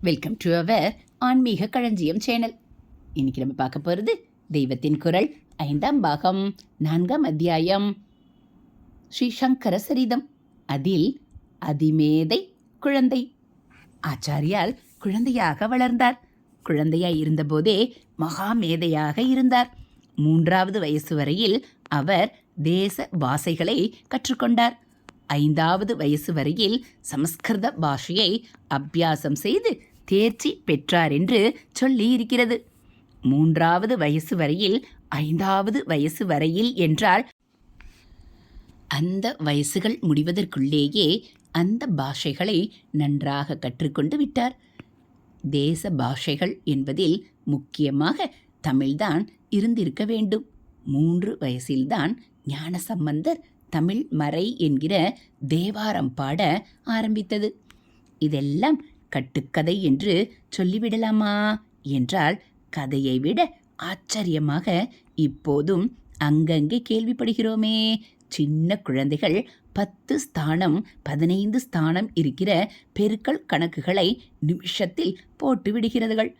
Welcome to our ஆன்மீக களஞ்சியம் channel இன்னைக்கு நம்ம பார்க்க போகிறது தெய்வத்தின் குரல் ஐந்தாம் பாகம் நான்காம் அத்தியாயம். ஸ்ரீ சங்கர சரிதம். அதில் அதிமேதை குழந்தை. ஆச்சாரியால் குழந்தையாக வளர்ந்தார். குழந்தையாய் இருந்தபோதே மகாமேதையாக இருந்தார். மூன்றாவது வயசு வரையில் அவர் தேச பாசைகளை கற்றுக்கொண்டார். ஐந்தாவது வயசு வரையில் சமஸ்கிருத பாஷையை அபியாசம் செய்து தேர்ச்சி பெற்றார் என்று சொல்லி இருக்கிறது மூன்றாவது வயசு வரையில் ஐந்தாவது வயசு வரையில் என்றால் அந்த வயசுகள் முடிவதற்குள்ளேயே அந்த பாஷைகளை நன்றாக கற்றுக்கொண்டு விட்டார். தேச பாஷைகள் என்பதில் முக்கியமாக தமிழ்தான் இருந்திருக்க வேண்டும். மூன்று வயசில்தான் ஞானசம்பந்தர் தமிழ் மறை என்கிற தேவாரம் பாட ஆரம்பித்தது. இதெல்லாம் கட்டுக்கதை என்று சொல்லிவிடலாமா என்றால் கதையை விட ஆச்சரியமாக இப்போதும் அங்கங்கே கேள்விப்படுகிறோமே. சின்ன குழந்தைகள் பத்து ஸ்தானம் பதினைந்து ஸ்தானம் இருக்கிற பெருக்கல் கணக்குகளை நிமிஷத்தில் போட்டு விடுகிறதுகள்.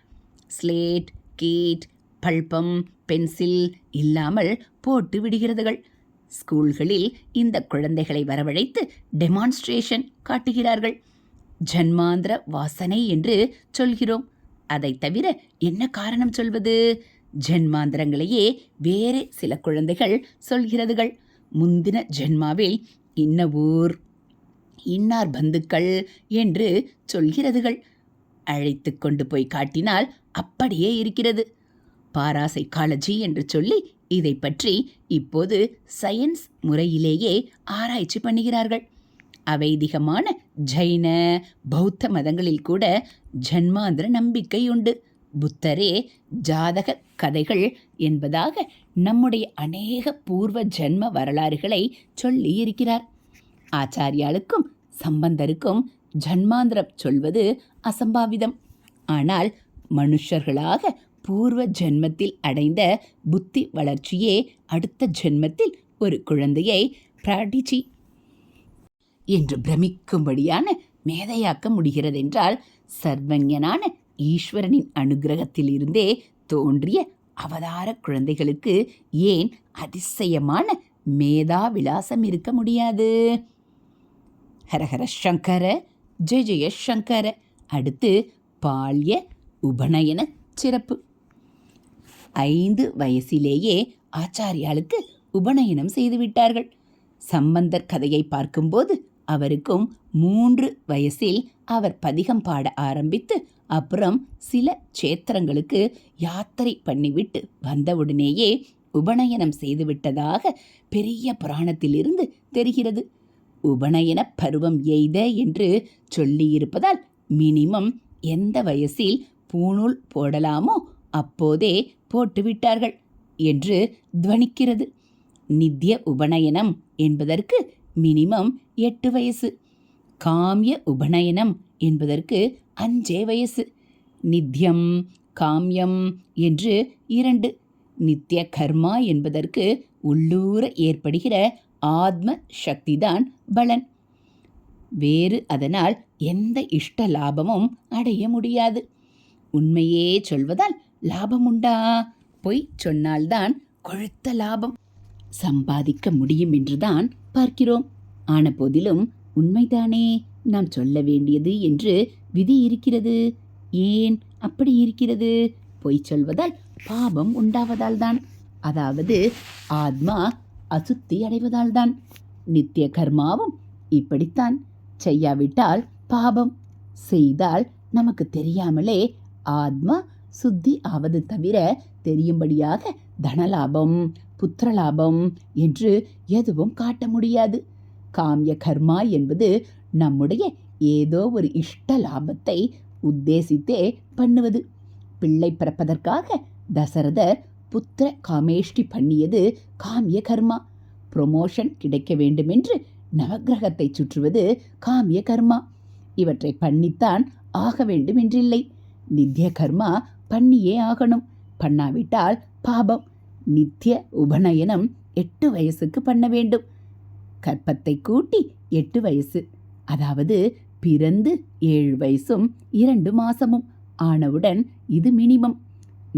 ஸ்லேட் கேட் பல்பம் பென்சில் இல்லாமல் போட்டு விடுகிறதுகள். ஸ்கூல்களில் இந்த குழந்தைகளை வரவழைத்து டெமான்ஸ்ட்ரேஷன் காட்டுகிறார்கள். ஜன்மாந்திர வாசனை என்று சொல்கிறோம். அதை தவிர என்ன காரணம் சொல்வது? ஜென்மாந்திரங்களையே வேறு சில குழந்தைகள் சொல்கிறதுகள். முந்தின ஜென்மாவில் இன்ன ஊர் இன்னார் பந்துக்கள் என்று சொல்கிறதுகள். அழைத்து கொண்டு போய் காட்டினால் அப்படியே இருக்கிறது. பாராசைக்காலஜி என்று சொல்லி இதை பற்றி இப்போது சயின்ஸ் முறையிலேயே ஆராய்ச்சி பண்ணுகிறார்கள். அவைதிகமான ஜைன பௌத்த மதங்களில் கூட ஜன்மாந்திர நம்பிக்கை உண்டு. புத்தரே ஜாதக கதைகள் என்பதாக நம்முடைய அநேக பூர்வ ஜென்ம வரலாறுகளை சொல்லி இருக்கிறார். ஆச்சாரியாளுக்கும் சம்பந்தருக்கும் ஜன்மாந்திரம் சொல்வது அசம்பாவிதம். ஆனால் மனுஷர்களாக பூர்வ ஜென்மத்தில் அடைந்த புத்தி வளர்ச்சியே அடுத்த ஜென்மத்தில் ஒரு குழந்தையை பிராடிஜி என்று பிரமிக்கும்படியான மேதையாக்க முடிகிறதென்றால் சர்வஞனான ஈஸ்வரனின் அனுகிரகத்திலிருந்தே தோன்றிய அவதார குழந்தைகளுக்கு ஏன் அதிசயமான மேதா விலாசம் இருக்க முடியாது? ஹரஹர சங்கர ஜெய ஜெய சங்கர. அடுத்து பால்ய உபநயன சிறப்பு. ஐந்து வயசிலேயே ஆச்சாரியாளுக்கு உபநயனம் செய்துவிட்டார்கள். சம்பந்தர் கதையை பார்க்கும்போது அவருக்கும் மூன்று வயசில் அவர் பதிகம் பாட ஆரம்பித்து அப்புறம் சில சேத்திரங்களுக்கு யாத்திரை பண்ணிவிட்டு வந்தவுடனேயே உபநயனம் செய்துவிட்டதாக பெரிய புராணத்திலிருந்து தெரிகிறது. உபநயன பருவம் எய்த என்று சொல்லியிருப்பதால் மினிமம் எந்த வயசில் பூணூல் போடலாமோ அப்போதே போட்டுவிட்டார்கள் என்று துவனிக்கிறது. நித்திய உபநயனம் என்பதற்கு மினிமம் எட்டு வயசு. காமிய உபநயனம் என்பதற்கு அஞ்சே வயசு. நித்தியம் காமியம் என்று இரண்டு. நித்திய கர்மா என்பதற்கு உள்ளூர ஏற்படுகிற ஆத்ம சக்திதான் பலன். வேறு அதனால் எந்த இஷ்ட லாபமும் அடைய முடியாது. உண்மையே சொல்வதால் லாபம் உண்டா? பொய் சொன்னால்தான் கொழுத்த லாபம். சம்பாதிக்க முடியும் என்றுதான் பார்க்கிறோம். ஆன போதிலும் உண்மைதானே? நாம் சொல்ல வேண்டியது என்று விதி இருக்கிறது. ஏன் அப்படி இருக்கிறது? பொய் சொல்வதால் பாபம் உண்டாவதால் தான் அதாவது ஆத்மா அசுத்தி அடைவதால் தான் நித்திய கர்மாவும் இப்படித்தான். செய்யாவிட்டால் பாபம். செய்தால் நமக்கு தெரியாமலே ஆத்மா சுத்தி ஆவது தவிர தெரியும்படியாக தனலாபம் புத்திரலாபம் என்று எதுவும் காட்ட முடியாது. காமிய கர்மா என்பது நம்முடைய ஏதோ ஒரு இஷ்ட லாபத்தை உத்தேசித்தே பண்ணுவது. பிள்ளை பிறப்பதற்காக தசரதர் புத்திர காமேஷ்டி பண்ணியது காமிய கர்மா. ப்ரொமோஷன் கிடைக்க வேண்டுமென்று நவகிரகத்தை சுற்றுவது காமிய கர்மா. இவற்றை பண்ணித்தான் ஆக வேண்டும் என்றில்லை நித்திய கர்மா பண்ணியே ஆகணும். பண்ணாவிட்டால் பாபம். நித்திய உபநயனம் எட்டு வயசுக்கு பண்ண வேண்டும். கற்பத்தை கூட்டி எட்டு வயசு. அதாவது பிறந்து ஏழு வயசும் இரண்டு மாசமும். ஆனவுடன் இது மினிமம்.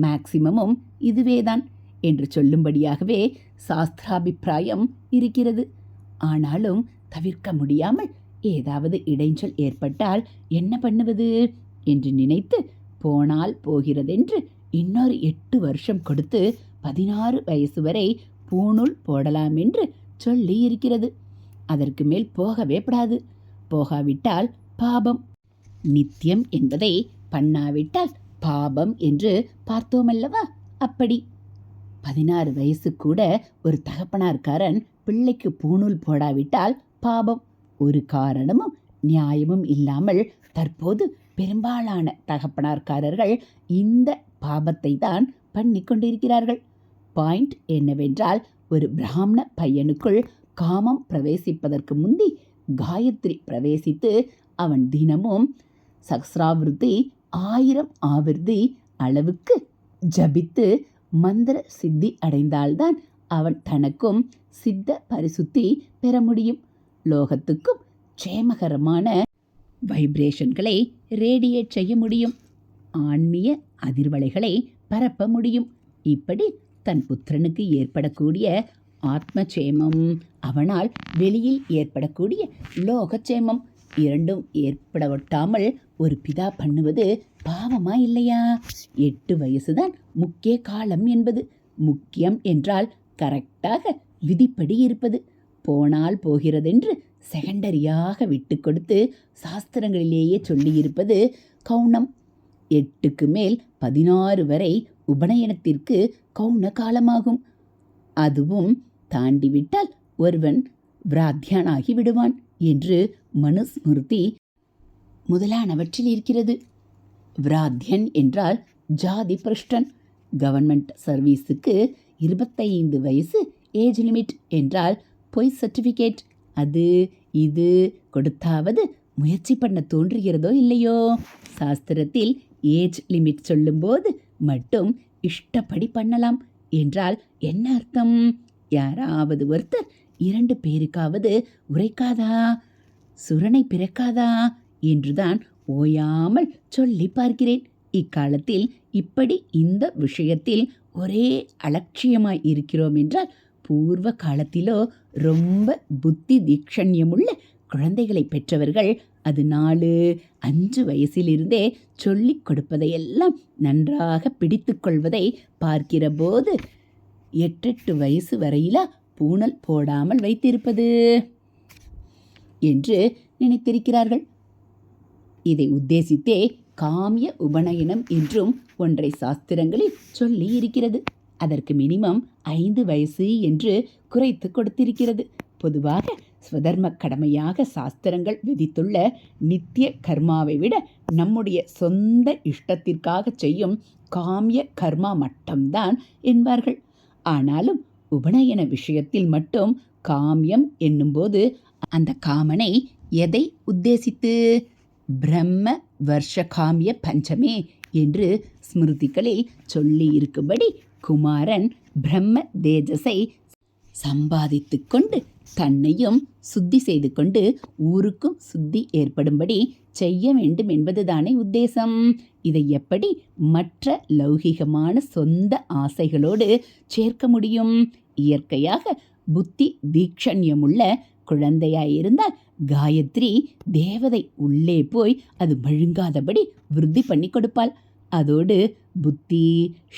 மேக்சிமமும் இதுவேதான். என்று சொல்லும்படியாகவே சாஸ்திராபிப்பிராயம் இருக்கிறது. ஆனாலும் தவிர்க்க முடியாமல் ஏதாவது இடைஞ்சல் ஏற்பட்டால் என்ன பண்ணுவது? என்று நினைத்து போனால் போகிறதென்று இன்னொரு எட்டு வருஷம் கொடுத்து பதினாறு வயசு வரை பூணூல் போடலாம் என்று சொல்லி இருக்கிறது அதற்கு மேல் போகவே படாது. போகாவிட்டால் பாபம். நித்தியம் என்பதை பண்ணாவிட்டால் பாபம் என்று பார்த்தோமல்லவா? அப்படி. பதினாறு வயசு கூட ஒரு தகப்பனார்காரன் பிள்ளைக்கு பூணூல் போடாவிட்டால் பாபம். ஒரு காரணமும் நியாயமும் இல்லாமல் தற்போது பெரும்பாலான தகப்பனார்காரர்கள் இந்த பாபத்தை தான் பண்ணி கொண்டிருக்கிறார்கள். பாயிண்ட் என்னவென்றால் ஒரு பிராமண பையனுக்குள் காமம் பிரவேசிப்பதற்கு முந்தி காயத்ரி பிரவேசித்து அவன் தினமும் சஹஸ்ராவிருத்தி ஆயிரம் ஆவிர்த்தி அளவுக்கு ஜபித்து மந்திர சித்தி அடைந்தால்தான் அவன் தனக்கும் சித்த பரிசுத்தி பெற முடியும். லோகத்துக்கும் க்ஷேமகரமான வைப்ரேஷன்களை ரேடியேட் செய்ய முடியும். ஆன்மீய அதிர்வலைகளை பரப்ப முடியும். இப்படி தன் புத்திரனுக்கு ஏற்படக்கூடிய ஆத்மக்ஷேமம் அவனால் வெளியில் ஏற்படக்கூடிய லோகச்சேமம் இரண்டும் ஏற்பட ஒட்டாமல் ஒரு பிதா பண்ணுவது பாவமா இல்லையா? எட்டு வயசுதான் முக்கிய காலம் என்பது. முக்கியம் என்றால் கரெக்டாக விதிப்படி இருப்பது. போனால் போகிறதென்று செகண்டரியாக விட்டு கொடுத்து சாஸ்திரங்களிலேயே சொல்லியிருப்பது கவுனம் எட்டுக்கு மேல் பதினாறு வரை உபநயனத்திற்கு கவுன காலமாகும் அதுவும் தாண்டிவிட்டால் ஒருவன் விராத்தியானாகி விடுவான் என்று மனுஸ்மிருதி முதலானவற்றில் இருக்கிறது. விராத்தியன் என்றால் ஜாதி பிரஷ்டன். கவர்மெண்ட் சர்வீஸுக்கு இருபத்தைந்து வயசு ஏஜ் லிமிட் என்றால் பொய் சர்டிஃபிகேட். அது இது கொடுத்தாவது முயற்சி பண்ண தோன்றுகிறதோ இல்லையோ? சாஸ்திரத்தில் ஏஜ் லிமிட் சொல்லும்போது மட்டும் இஷ்டப்படி பண்ணலாம். என்றால் என்ன அர்த்தம்? யாராவது ஒருத்தர் இரண்டு பேருக்காவது உரைக்காதா? சுரணை பிறக்காதா? என்றுதான் ஓயாமல் சொல்லி பார்க்கிறேன். இக்காலத்தில் இப்படி இந்த விஷயத்தில் ஒரே அலட்சியமாய் இருக்கிறோம் என்றால் பூர்வ காலத்திலோ ரொம்ப புத்தி தீக்ஷண்யமுள்ள குழந்தைகளை பெற்றவர்கள் அது நாலு அஞ்சு வயசிலிருந்தே சொல்லிக் கொடுப்பதையெல்லாம் நன்றாக பிடித்து கொள்வதை பார்க்கிற போது எட்டெட்டு வயசு வரையில பூணல் போடாமல் வைத்திருப்பது என்று நினைத்திருக்கிறார்கள். இதை உத்தேசித்தே காமிய உபநயனம் என்றும் ஒன்றை சாஸ்திரங்களில் சொல்லி இருக்கிறது அதற்கு மினிமம் ஐந்து வயசு என்று குறைத்து கொடுத்திருக்கிறது. பொதுவாக ஸ்வதர்ம கடமையாக சாஸ்திரங்கள் விதித்துள்ள நித்திய கர்மாவை விட நம்முடைய சொந்த இஷ்டத்திற்காக செய்யும் காமிய கர்மா மட்டம்தான் என்பார்கள். ஆனாலும் உபநயன விஷயத்தில் மட்டும் காமியம் என்னும்போது அந்த காமனை எதை உத்தேசித்து? பிரம்ம வருஷ காமிய பஞ்சமே என்று ஸ்மிருதிகளில் சொல்லி இருக்கும்படி குமாரன் பிரம்ம தேஜஸை சம்பாதித்து கொண்டு தன்னையும் சுத்தி செய்து கொண்டு ஊருக்கும் சுத்தி ஏற்படும்படி செய்ய வேண்டும் என்பதுதானே உத்தேசம். இதை எப்படி மற்ற லௌகிகமான சொந்த ஆசைகளோடு சேர்க்க முடியும்? இயற்கையாக புத்தி தீக்ஷண்யமுள்ள குழந்தையாயிருந்தால் காயத்ரி தேவதை உள்ளே போய் அது மழுங்காதபடி விருத்தி பண்ணி கொடுப்பாள். அதோடு புத்தி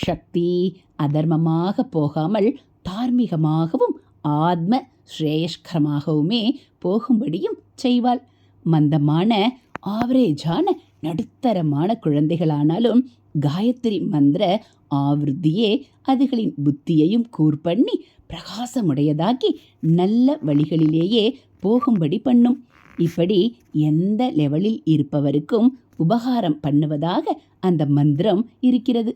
சக்தி அதர்மமாக போகாமல் தார்மீகமாகவும் ஆத்ம ஸ்ரேயஸ்கரமாகவுமே போகும்படியும் செய்வாள். மந்தமான ஆவரேஜான நடுத்தரமான குழந்தைகளானாலும் காயத்ரி மந்திர ஆவிருத்தியே அதுகளின் புத்தியையும் கூர்பண்ணி பிரகாசமுடையதாக்கி நல்ல வழிகளிலேயே போகும்படி பண்ணும். இப்படி எந்த லெவலில் இருப்பவருக்கும் உபகாரம் பண்ணுவதாக அந்த மந்திரம் இருக்கிறது.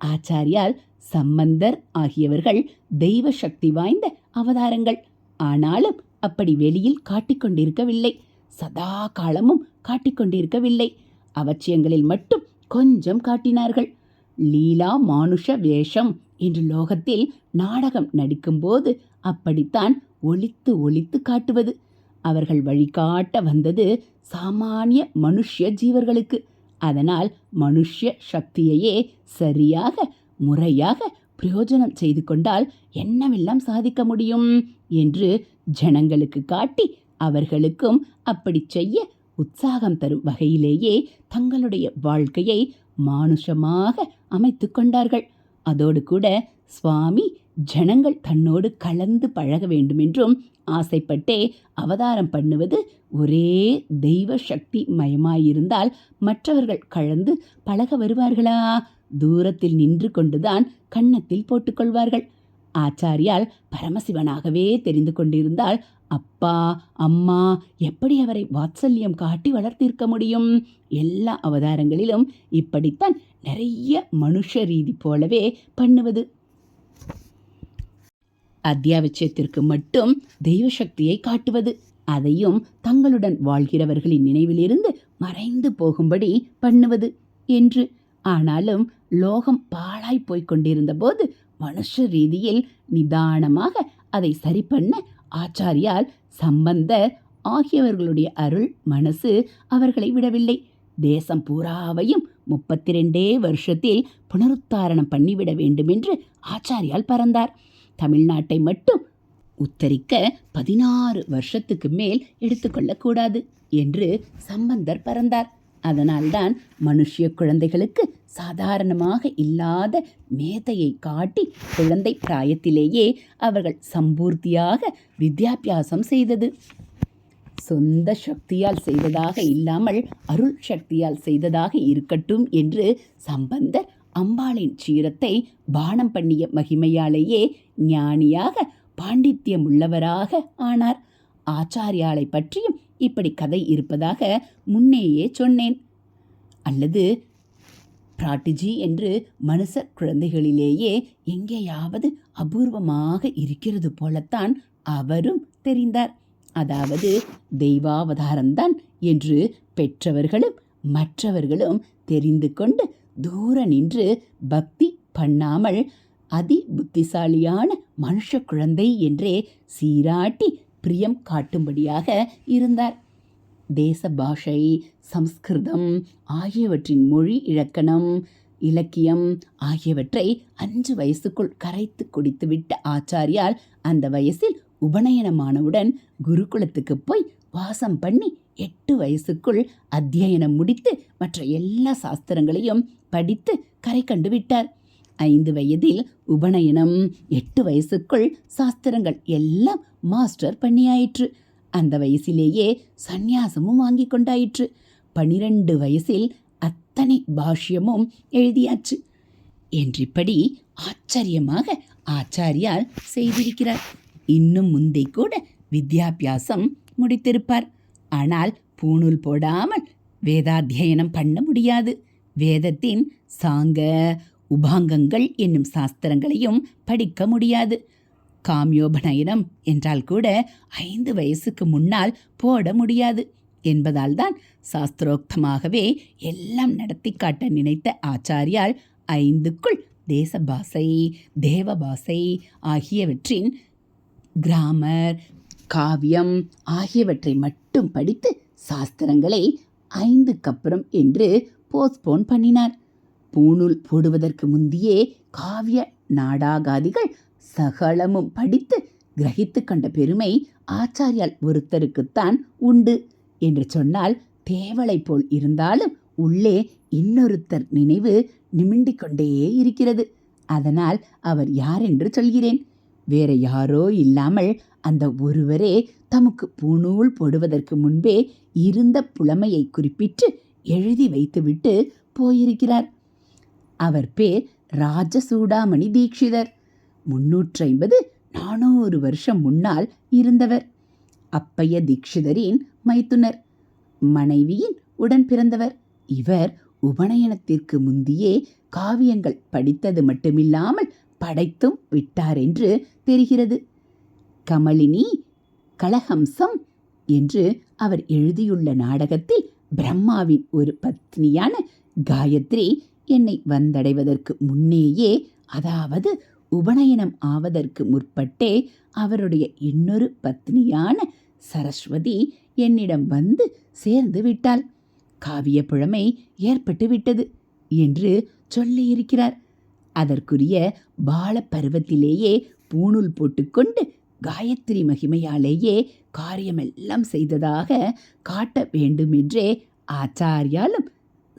ஆச்சாரியால் சம்பந்தர் ஆகியவர்கள் தெய்வ சக்தி வாய்ந்த அவதாரங்கள். ஆனாலும் அப்படி வெளியில் காட்டிக்கொண்டிருக்கவில்லை. சதா காலமும் காட்டிக்கொண்டிருக்கவில்லை. அவச்சியங்களில் மட்டும் கொஞ்சம் காட்டினார்கள். லீலா மானுஷ வேஷம் என்று லோகத்தில் நாடகம் நடிக்கும்போது அப்படித்தான் ஒளித்து ஒளித்து காட்டுவது. அவர்கள் வழிகாட்ட வந்தது சாமானிய மனுஷ்ய ஜீவர்களுக்கு. அதனால் மனுஷ்ய சக்தியையே சரியாக முறையாக பிரயோஜனம் செய்து கொண்டால் என்னவெல்லாம் சாதிக்க முடியும்? என்று ஜனங்களுக்கு காட்டி அவர்களுக்கும் அப்படி செய்ய உற்சாகம் தரும் வகையிலேயே தங்களுடைய வாழ்க்கையை மானுஷமாக அமைத்து கொண்டார்கள். அதோடு கூட சுவாமி ஜனங்கள் தன்னோடு கலந்து பழக வேண்டுமென்றும் ஆசைப்பட்டே அவதாரம் பண்ணுவது ஒரே தெய்வ சக்தி மயமாயிருந்தால் மற்றவர்கள் கலந்து பழக வருவார்களா? தூரத்தில் நின்று கொண்டுதான் கன்னத்தில் போட்டுக்கொள்வார்கள். ஆச்சாரியால் பரமசிவனாகவே தெரிந்து கொண்டிருந்தால் அப்பா அம்மா எப்படி அவரை வாத்சல்யம் காட்டி வளர்த்திருக்க முடியும்? எல்லா அவதாரங்களிலும் இப்படித்தான் நிறைய மனுஷ ரீதி போலவே பண்ணுவது. அத்தியாவசியத்திற்கு மட்டும் தெய்வ சக்தியை காட்டுவது. அதையும் தங்களுடன் வாழ்கிறவர்களின் நினைவிலிருந்து மறைந்து போகும்படி பண்ணுவது என்று ஆனாலும் லோகம் பாழாய் போய்க் போது மனுஷ ரீதியில் நிதானமாக அதை சரி பண்ண ஆச்சாரியால் சம்பந்தர் ஆகியவர்களுடைய அருள் மனசு அவர்களை விடவில்லை. தேசம் பூராவையும் முப்பத்தி ரெண்டே வருஷத்தில் புனருத்தாரணம் பண்ணிவிட வேண்டுமென்று ஆச்சாரியால் பறந்தார். தமிழ்நாட்டை மட்டும் உத்தரிக்க பதினாறு வருஷத்துக்கு மேல் எடுத்துக்கொள்ளக்கூடாது என்று சம்பந்தர் பறந்தார். அதனால்தான் மனுஷிய குழந்தைகளுக்கு சாதாரணமாக இல்லாத மேதையை காட்டி குழந்தை பிராயத்திலேயே அவர்கள் சம்பூர்த்தியாக வித்யாபியாசம் செய்தது. சொந்த சக்தியால் செய்ததாக இல்லாமல் அருள் சக்தியால் செய்ததாக இருக்கட்டும் என்று சம்பந்தர் அம்பாளின் சீரத்தை பானம் பண்ணிய மகிமையாலேயே ஞானியாக பாண்டித்யம் உள்ளவராக ஆனார். ஆச்சாரியாலை பற்றியும் இப்படி கதை இருப்பதாக முன்னேயே சொன்னேன். அல்லது பிராட்டிஜி என்று மனுஷ குழந்தைகளிலேயே எங்கேயாவது அபூர்வமாக இருக்கிறது போலத்தான் அவரும் தெரிந்தார். அதாவது தெய்வாவதாரம்தான் என்று பெற்றவர்களும் மற்றவர்களும் தெரிந்து கொண்டு தூர நின்று பக்தி பண்ணாமல் அதி புத்திசாலியான மனுஷ குழந்தை என்றே சீராட்டி பிரியம் காட்டும்படியாக இருந்தார். தேச பாஷை சம்ஸ்கிருதம் ஆகியவற்றின் மொழி இலக்கணம் இலக்கியம் ஆகியவற்றை அஞ்சு வயசுக்குள் கரைத்து குடித்துவிட்ட ஆச்சாரியால் அந்த வயசில் உபநயனமானவுடன் குருகுலத்துக்கு போய் வாசம் பண்ணி எட்டு வயசுக்குள் அத்தியனம் முடித்து மற்ற எல்லா சாஸ்திரங்களையும் படித்து கரை கண்டு விட்டார். ஐந்து வயதில் உபநயனம் எட்டு வயசுக்குள் சாஸ்திரங்கள் எல்லாம் மாஸ்டர் பண்ணியாயிற்று. அந்த வயசிலேயே சந்நியாசமும் வாங்கி கொண்டாயிற்று. பனிரெண்டு வயசில் அத்தனை பாஷ்யமும் எழுதியாச்சு. என்றிப்படி ஆச்சரியமாக ஆச்சாரியால் செய்திருக்கிறார். இன்னும் முந்தை கூட வித்யாபியாசம் முடித்திருப்பார். ஆனால் பூணூல் போடாமல் வேதாத்தியனம் பண்ண முடியாது. வேதத்தின் சாங்க உபாங்கங்கள் என்னும் சாஸ்திரங்களையும் படிக்க முடியாது. காமியோபநயனம் என்றால் கூட ஐந்து வயசுக்கு முன்னால் போட முடியாது என்பதால் தான் சாஸ்திரோக்தமாகவே எல்லாம் நடத்தி காட்ட நினைத்த ஆச்சாரியால் ஐந்துக்குள் தேசபாசை தேவபாசை ஆகியவற்றின் கிராமர் காவியம் ஆகியவற்றை மட்டும் படித்து சாஸ்திரங்களை ஐந்துக்கப்புறம் என்று போஸ்ட்போன் பண்ணினார். பூணூல் போடுவதற்கு முந்தியே காவிய நாடாகாதிகள் சகலமும் படித்து கிரகித்து கண்ட பெருமை ஆச்சாரியால் ஒருத்தருக்குத்தான் உண்டு என்று சொன்னால் தேவலை போல் இருந்தாலும் உள்ளே இன்னொருத்தர் நினைவு நிமிண்டிக் கொண்டே இருக்கிறது. அதனால் அவர் யார் என்று சொல்கிறேன்? வேற யாரோ இல்லாமல் அந்த ஒருவரே தமக்கு பூணூல் போடுவதற்கு முன்பே இருந்த புலமையை குறிப்பிட்டு எழுதி வைத்துவிட்டு போயிருக்கிறார். அவர் பேர் ராஜசூடாமணி தீட்சிதர். முன்னூற்றி ஐம்பது நானூறு வருஷம் முன்னால் இருந்தவர். அப்பைய தீட்சிதரின் மைத்துனர் மனைவியின் உடன் பிறந்தவர். இவர் உபநயனத்திற்கு முந்தியே காவியங்கள் படித்தது மட்டுமில்லாமல் படைத்தும் விட்டார் என்று தெரிகிறது. கமலினி கலஹம்சம் என்று அவர் எழுதியுள்ள நாடகத்தில் பிரம்மாவின் ஒரு பத்னியான காயத்ரி என்னை வந்தடைவதற்கு முன்னேயே அதாவது உபநயனம் ஆவதற்கு முற்பட்டே அவருடைய இன்னொரு பத்னியான சரஸ்வதி என்னிடம் வந்து சேர்ந்து விட்டாள். காவிய புழமை ஏற்பட்டு விட்டது என்று சொல்லியிருக்கிறார். அதற்குரிய பால பருவத்திலேயே பூணூல் போட்டுக்கொண்டு காயத்ரி மகிமையாலேயே காரியமெல்லாம் செய்ததாக காட்ட வேண்டுமென்றே ஆச்சாரியாலும்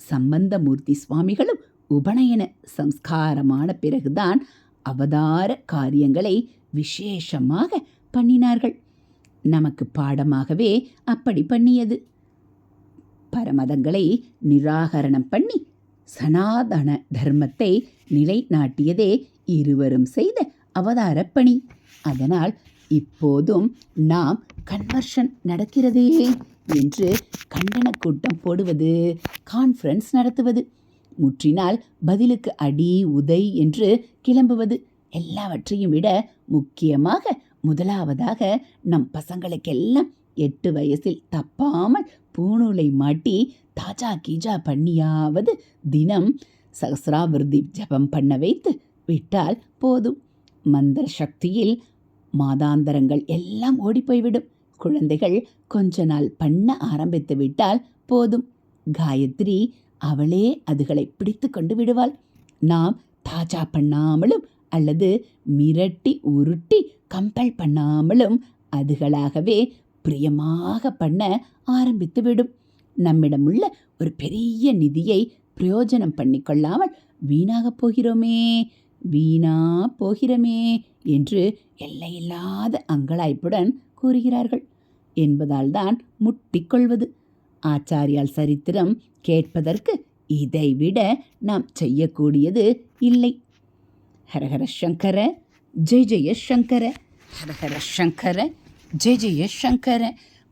சம்பந்தமூர்த்தி சுவாமிகளும் உபநயன சம்ஸ்காரமான பிறகுதான் அவதார காரியங்களை விசேஷமாக பண்ணினார்கள். நமக்கு பாடமாகவே அப்படி பண்ணியது. பரமதங்களை நிராகரணம் பண்ணி சனாதன தர்மத்தை நிலைநாட்டியதே இருவரும் செய்த அவதாரப்பணி அதனால் இப்போதும் நாம் கன்வர்ஷன் நடக்கிறதே. என்று கண்டன கூட்டம் போடுவது கான்ஃபரன்ஸ் நடத்துவது முற்றினால் பதிலுக்கு அடி உதை என்று கிளம்புவது எல்லாவற்றையும் விட முக்கியமாக முதலாவதாக நம் பசங்களுக்கெல்லாம் எட்டு வயசில் தப்பாமல் பூணூலை மாட்டி தாஜா கீஜா பண்ணியாவது தினம் சகசிராவிருத்தி ஜபம் பண்ண வைத்து விட்டால் போதும். மந்திர சக்தியில் மாதாந்தரங்கள் எல்லாம் ஓடிப்போய்விடும் குழந்தைகள் கொஞ்ச நாள் பண்ண ஆரம்பித்து விட்டால் போதும். காயத்ரி அவளே அதுகளை பிடித்து கொண்டு விடுவாள். நாம் தாஜா பண்ணாமலும் அல்லது மிரட்டி உருட்டி கம்பல் பண்ணாமலும் அதுகளாகவே பிரியமாக பண்ண ஆரம்பித்து விடும். நம்மிடமுள்ள ஒரு பெரிய நிதியை பிரயோஜனம் பண்ணிக்கொள்ளாமல் வீணாகப் போகிறோமே வீணா போகிறோமே என்று எல்லையில்லாத அங்கலாய்ப்புடன் கூறுகிறார்கள். என்பதால்தான் முட்டிக்கொள்வது. ஆச்சாரியால் சரித்திரம் கேட்பதற்கு இதைவிட நாம் செய்யக்கூடியது இல்லை. ஹரஹர சங்கர ஜெய ஜெய சங்கர ஹரஹர சங்கர ஜெய ஜெய சங்கர.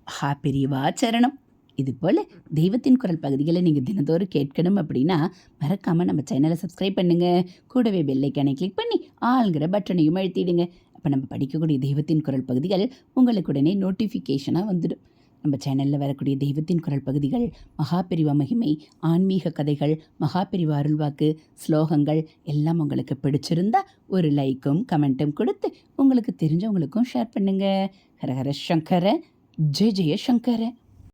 மகாபிரிவாச்சரணம் பெரியவா சரணம். இதுபோல் தெய்வத்தின் குரல் பகுதிகளை நீங்கள் தினந்தோறும் கேட்கணும் அப்படின்னா மறக்காமல் நம்ம சேனலை சப்ஸ்கிரைப் பண்ணுங்கள் கூடவே பெல்லைக்கானை கிளிக் பண்ணி ஆளுங்கிற பட்டனையும் அழுத்திடுங்க. அப்போ நம்ம படிக்கக்கூடிய தெய்வத்தின் குரல் பகுதிகள் உங்களுக்கு உடனே நோட்டிஃபிகேஷனாக வந்துடும். நம்ம சேனலில் வரக்கூடிய தெய்வத்தின் குரல் பகுதிகள் மகாபெரிவா மகிமை ஆன்மீக கதைகள் மகாபெரிவா அருள்வாக்கு ஸ்லோகங்கள் எல்லாம் உங்களுக்கு பிடிச்சிருந்தா ஒரு லைக்கும் கமெண்ட்டும் கொடுத்து உங்களுக்கு தெரிஞ்சவங்களுக்கும் ஷேர் பண்ணுங்கள் ஹரஹர சங்கர ஜெய ஜெய சங்கர.